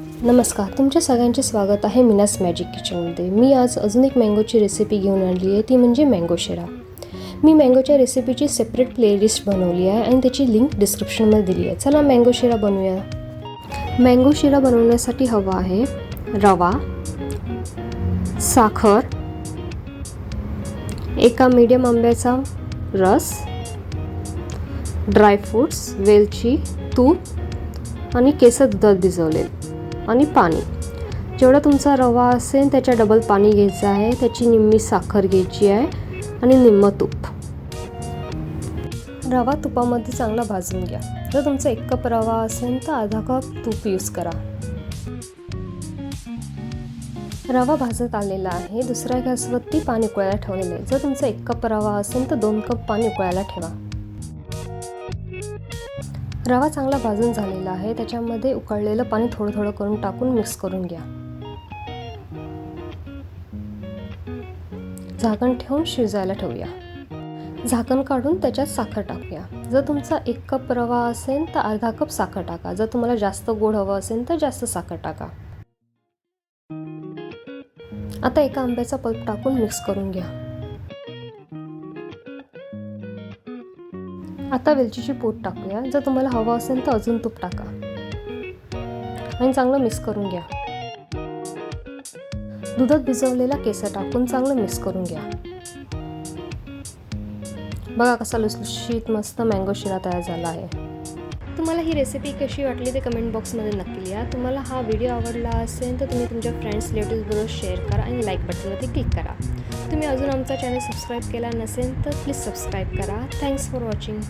नमस्कार तुमच्या सगळ्यांचे स्वागत आहे मीनास मॅजिक किचनमध्ये मी आज अजून एक मँगोची रेसिपी घेऊन आणली आहे ती म्हणजे मँगो शिरा. मी मँगोच्या रेसिपीची सेपरेट प्लेलिस्ट बनवली आहे आणि त्याची लिंक डिस्क्रिप्शनमध्ये दिली आहे. चला मँगो शिरा बनवूया. मँगो शिरा बनवण्यासाठी हवा आहे रवा साखर एका मीडियम आंब्याचा रस ड्रायफ्रूट्स वेलची तूप आणि केसर दुधात भिजवलेलं. आणि पाणी. जेवढा तुमचा रवा असेल त्याच्या डबल पाणी घ्यायचं आहे. त्याची निम्मी साखर घ्यायची आहे आणि निम्म तूप. रवा तुपामध्ये चांगला भाजून घ्या. जर तुमचा एक कप रवा असेल तर अर्धा कप तूप यूज करा. रवा भाजत आलेला आहे. दुसऱ्या गॅसवरती पाणी उकळायला ठेवलेलं आहे. जर तुमचा एक कप रवा असेल तर दोन कप पाणी उकळायला ठेवा. रवा चांगला भाजून झालेला आहे. त्याच्यामध्ये उकळलेलं पाणी थोडं थोडं करून टाकून मिक्स करून घ्या. झाकण ठेवून शिजायला ठेवूया. झाकण काढून त्याच्यात साखर टाकूया. जर तुमचा एक कप रवा असेल तर अर्धा कप साखर टाका. जर तुम्हाला जास्त गोड हवं असेल तर जास्त साखर टाका. आता एका आंब्याचा पल्प टाकून मिक्स करून घ्या. आता वेलचीची पूड टाकूया. जर तुम्हाला हवं असेल तर अजून तूप टाका. आणि चांगलं मिक्स करून घ्या. दुधात भिजवलेला केसर टाकून चांगलं मिक्स करून घ्या. बघा कसा लुसलुशीत मस्त मँगो शिरा तयार झाला आहे. तुम्हाला ही रेसिपी कशी वाटली ते कमेंट बॉक्समध्ये नक्की लिहा. तुम्हाला हा व्हिडिओ आवडला असेल तर तुम्ही तुमच्या फ्रेंड्स रिलेटिव्हबरोबर शेअर करा आणि लाईक बटनवरती क्लिक करा. तुम्ही अजून आमचा चॅनल सबस्क्राईब केला नसेल तर प्लीज सबस्क्राईब करा. Thanks for watching